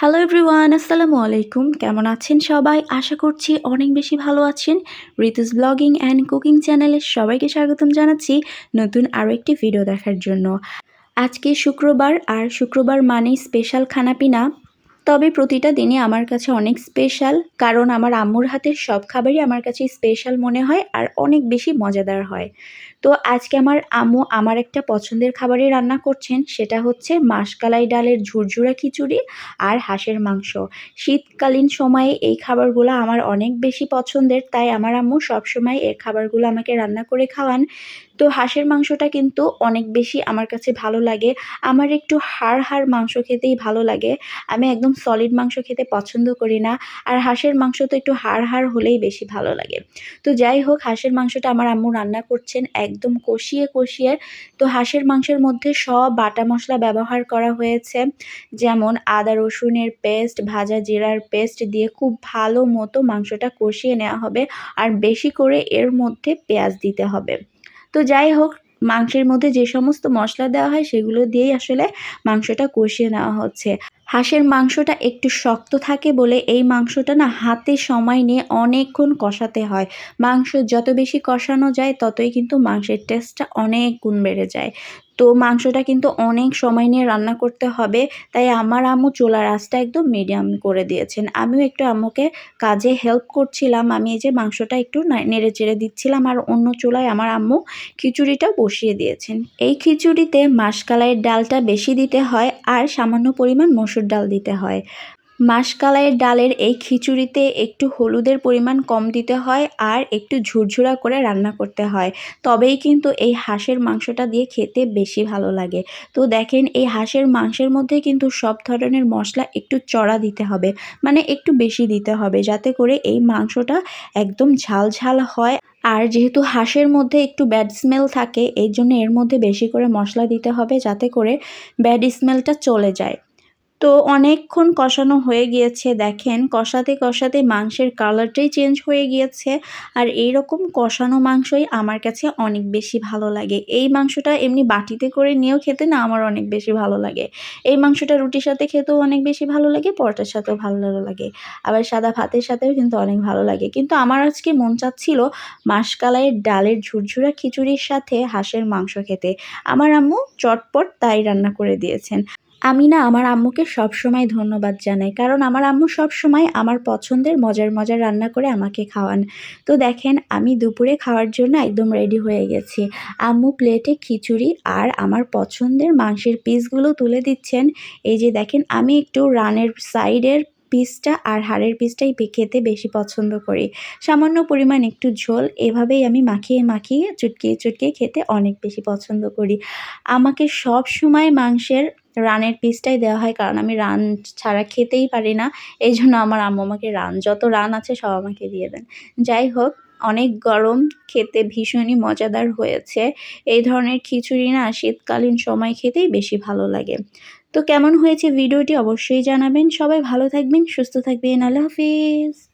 Hello everyone আসসালামু আলাইকুম। কেমন আছেন সবাই? আশা করছি অনেক বেশি ভালো আছেন। ঋতুস ব্লগিং অ্যান্ড কুকিং চ্যানেলে সবাইকে স্বাগতম জানাচ্ছি নতুন আরও একটি ভিডিও দেখার জন্য। আজকে শুক্রবার, আর শুক্রবার মানেই স্পেশাল খানাপিনা। তবে প্রতিটা দিনই আমার কাছে অনেক স্পেশাল কারণ আমার আম্মুর হাতের সব খাবারই আমার কাছে স্পেশাল মনে হয়, আর অনেক বেশি মজাদার হয়। তো আজকে আমার আম্মু আমার একটা পছন্দের খাবারই রান্না করছেন, সেটা হচ্ছে মাসকালাই ডালের ঝুরঝুরা খিচুড়ি আর হাঁসের মাংস। শীতকালীন সময়ে এই খাবারগুলো আমার অনেক বেশি পছন্দের, তাই আমার আম্মু সবসময় এই খাবারগুলো আমাকে রান্না করে খাওয়ান। তো হাঁসের মাংসটা কিন্তু অনেক বেশি আমার কাছে ভালো লাগে। আমার একটু হাড় হাড় মাংস খেতেই ভালো লাগে। আমি একদম সলিড মাংস খেতে পছন্দ করি না, আর হাঁসের মাংস তো একটু হাড় হাড় হলেই বেশি ভালো লাগে। তো যাই হোক, হাঁসের মাংসটা আমার আম্মু রান্না করছেন একদম কষিয়ে কষিয়ে তো হাঁসের মাংসের মধ্যে সব বাটা মশলা ব্যবহার করা হয়েছে। যেমন আদা, রসুনের পেস্ট, ভাজা জিরার পেস্ট দিয়ে খুব ভালো মতো মাংসটা কষিয়ে নেওয়া হবে আর বেশি করে এর মধ্যে পেঁয়াজ দিতে হবে। তো যাই হোক, মাংসের মধ্যে যে সমস্ত মশলা দেওয়া হয় সেগুলো দিয়েই আসলে মাংসটা কষিয়ে নেওয়া হচ্ছে। হাঁসের মাংসটা একটু শক্ত থাকে বলে এই মাংসটা না হাতে সময় নিয়ে অনেকক্ষণ কষাতে হয়। মাংস যত বেশি কষানো যায়, ততই কিন্তু মাংসের টেস্টটা অনেক গুণ বেড়ে যায়। তো মাংসটা কিন্তু অনেক সময় নিয়ে রান্না করতে হবে, তাই আমার আম্মু চোলার আঁচটা একদম মিডিয়াম করে দিয়েছেন। আমিও একটু আম্মুকে কাজে হেল্প করছিলাম, আমি এই যে মাংসটা একটু নেড়ে চেড়ে দিচ্ছিলাম, আর অন্য চুলায় আমার আম্মু খিচুড়িটা বসিয়ে দিয়েছেন। এই খিচুড়িতে মাসকালাইয়ের ডালটা বেশি দিতে হয়, আর সামান্য পরিমাণ মসুর ডাল দিতে হয়। মাসকালাইয়ের ডালের এই খিচুড়িতে একটু হলুদের পরিমাণ কম দিতে হয় আর একটু ঝুরঝুরা করে রান্না করতে হয়। তবেই কিন্তু এই হাঁসের মাংসটা দিয়ে খেতে বেশি ভালো লাগে। তো দেখেন, এই হাঁসের মাংসের মধ্যে কিন্তু সব ধরনের মশলা একটু চড়া দিতে হবে মানে একটু বেশি দিতে হবে যাতে করে এই মাংসটা একদম ঝাল ঝাল হয়। আর যেহেতু হাঁসের মধ্যে একটু ব্যাড স্মেল থাকে এই জন্য এর মধ্যে বেশি করে মশলা দিতে হবে যাতে করে ব্যাড স্মেলটা চলে যায়। তো অনেকক্ষণ কষানো হয়ে গিয়েছে, দেখেন। কষাতে কষাতে মাংসের কালারটাই চেঞ্জ হয়ে গিয়েছে। আর এই রকম কষানো মাংসই আমার কাছে অনেক বেশি ভালো লাগে। এই মাংসটা এমনি বাটিতে করে নিয়েও খেতে না আমার অনেক বেশি ভালো লাগে। এই মাংসটা রুটির সাথে খেতেও অনেক বেশি ভালো লাগে, পরোটার সাথেও ভালো লাগে। আবার সাদা ভাতের সাথেও কিন্তু অনেক ভালো লাগে। কিন্তু আমার আজকে মন চাচ্ছিল মাসকালাইয়ের ডালের ঝুরঝুরা খিচুড়ির সাথে হাঁসের মাংস খেতে। আমার আম্মু চটপট তাই রান্না করে দিয়েছেন। আমি না আমার আম্মুকে সব সময় ধন্যবাদ জানাই, কারণ আমার আম্মু সব সময় আমার পছন্দের মজার মজার রান্না করে আমাকে খাওয়ান। তো দেখেন, আমি দুপুরে খাওয়ার জন্য একদম রেডি হয়ে গেছি। আম্মু প্লেটে খিচুড়ি আর আমার পছন্দের মাংসের পিসগুলো তুলে দিচ্ছেন। এই যে দেখেন, আমি একটু রানের সাইডের পিসটা আর হাড়ের পিসটাই খেতে বেশি পছন্দ করি। সামান্য পরিমাণ একটু ঝোল, এভাবেই আমি মাখিয়ে মাখিয়ে চুটকিয়ে চুটকিয়ে খেতে অনেক বেশি পছন্দ করি। আমাকে সব সময় মাংসের রানের পিসটাই দেওয়া হয়, কারণ আমি রান ছাড়া খেতেই পারি না। এই জন্য আমার আম্মু আমাকে রান, যত রান আছে সব আমাকে দিয়ে দেন। যাই হোক, অনেক গরম, খেতে ভীষণই মজাদার হয়েছে। এই ধরনের খিচুড়ি না শীতকালীন সময় খেতেই বেশি ভালো লাগে। তো কেমন হয়েছে ভিডিওটি অবশ্যই জানাবেন। সবাই ভালো থাকবেন সুস্থ থাকবেন। আল্লাহ হাফিজ।